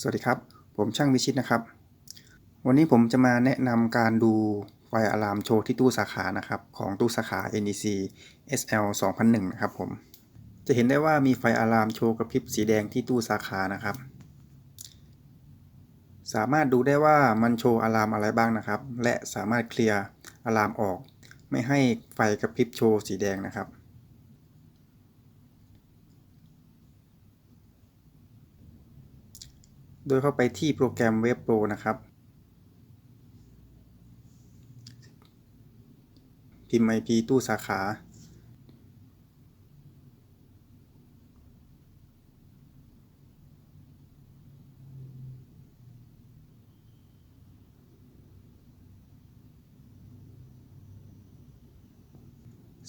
สวัสดีครับ ผมช่างวิชิตนะครับ วันนี้ผมจะมาแนะนำการดูไฟอะลามโชว์ที่ตู้สาขานะครับ ของตู้สาขา NEC SL 2001 นะครับผม จะเห็นได้ว่ามีไฟอะลามโชว์กระพริบสีแดงที่ตู้สาขานะครับ สามารถดูได้ว่ามันโชว์อะลามอะไรบ้างนะครับ และสามารถเคลียร์อะลามออก ไม่ให้ไฟกระพริบโชว์สีแดงนะครับ โดยเข้าไปที่โปรแกรมเว็บโปรนะครับ พิมพ์ IP ตู้สาขา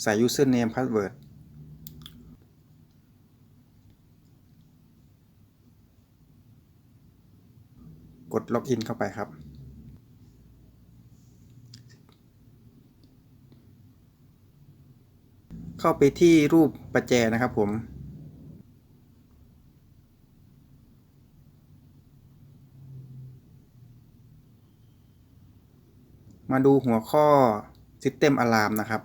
ใส่ username password กดล็อกอินเข้าไปครับ เข้าไปที่รูปประแจนะครับผมมาดูหัวข้อ System Alarm นะครับ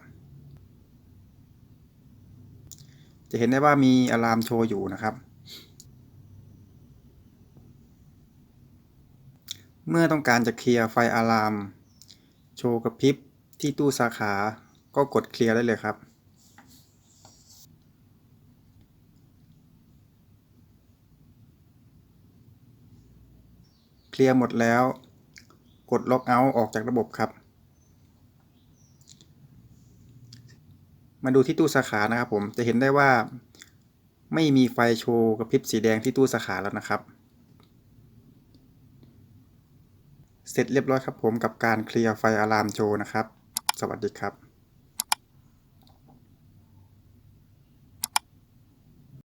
จะเห็นได้ว่ามีอะลามโชว์อยู่นะครับ เมื่อต้องการจะเคลียร์ไฟอะลาม โชว์กระพริบที่ตู้สาขา ก็กดเคลียร์ได้เลยครับ เคลียร์หมดแล้ว กดล็อกเอาท์ออกจากระบบครับ มาดูที่ตู้สาขานะครับผม จะเห็นได้ว่า ไม่มีไฟโชว์กระพริบสีแดงที่ตู้สาขาแล้วนะครับ เสร็จเรียบร้อยครับผมกับการเคลียร์ไฟอะลามโจนะครับ สวัสดีครับ